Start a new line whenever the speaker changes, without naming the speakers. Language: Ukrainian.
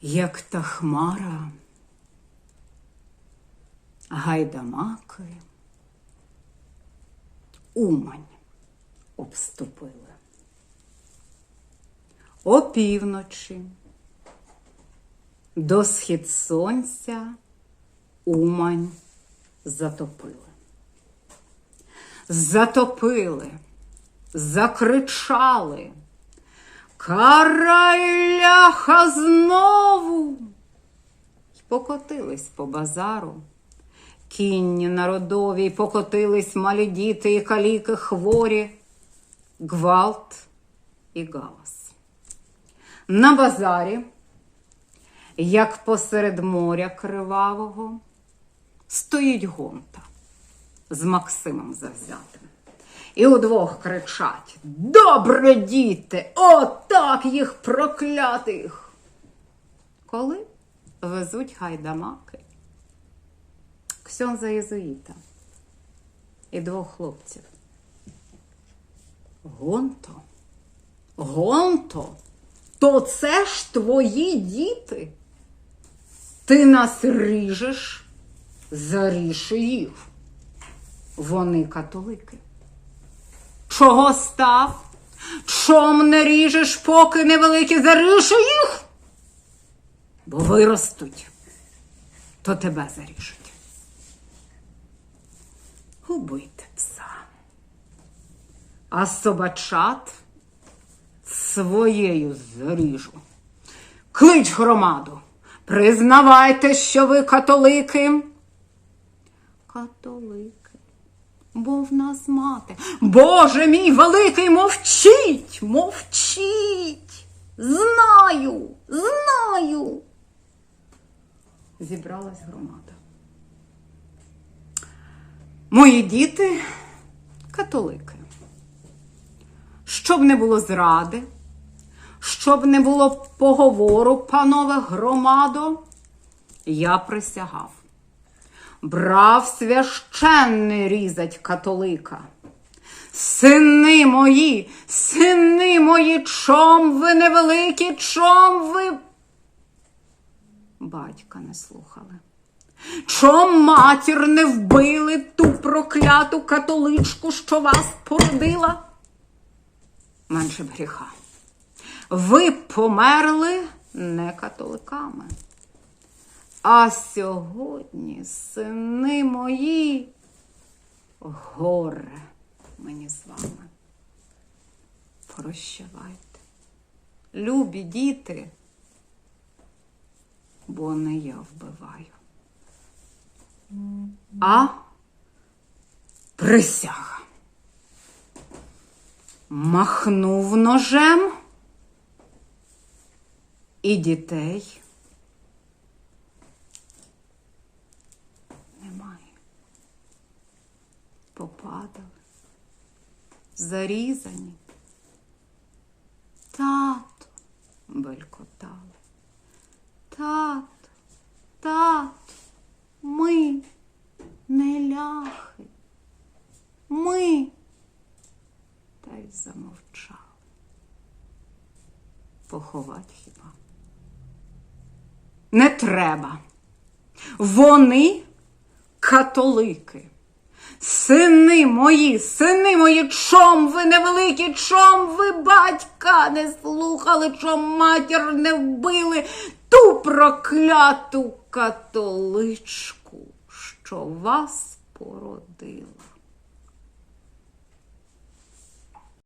як та хмара, гайдамаки, Умань обступили. Опівночі до схід сонця Умань затопили. Затопили, закричали. Карай ляха знову. покотились по базару. Кінні народові, покотились малі діти і каліки хворі, гвалт і галас. На базарі, як посеред моря кривавого, стоїть гонта з Максимом завзятим. І удвох кричать: Добре, діти! Отак їх проклятих! Коли везуть гайдамаки, Ксьонза Єзуїта і двох хлопців. Гонто, Гонто, то це ж твої діти. Ти нас ріжеш, заріж їх. Вони католики. Чого став? Чом не ріжеш, поки невеликі заріж їх? Бо виростуть, то тебе заріжуть. Убийте пса. А собачат своєю заріжу. Клич громаду. Признавайте, що ви католики. Католики. Бо в нас мати. Боже мій великий, мовчіть, мовчіть. Знаю, знаю. Зібралась громада. Мої діти католики. Щоб не було зради, щоб не було поговору, панове громадо, я присягав. Брав священний різать католика. Сини мої, сини мої, чом ви невеликі, чом ви. Батька не слухали. Чом матір не вбили ту прокляту католичку, що вас породила? Менше б гріха. Ви померли не католиками. А сьогодні, сини мої, горе мені з вами. Прощавайте. Любі діти, бо не я вбиваю. А присяга. Махнув ножем і дітей Попадали, зарізані. Тато белькотали. Тато, тато, ми не ляхи. Ми та й замовчали. Поховать хіба? Не треба. Вони католики. Сини мої, сини мої, чом ви невеликі, чом ви батька не слухали, чом матір не вбили ту прокляту католичку, що вас породила.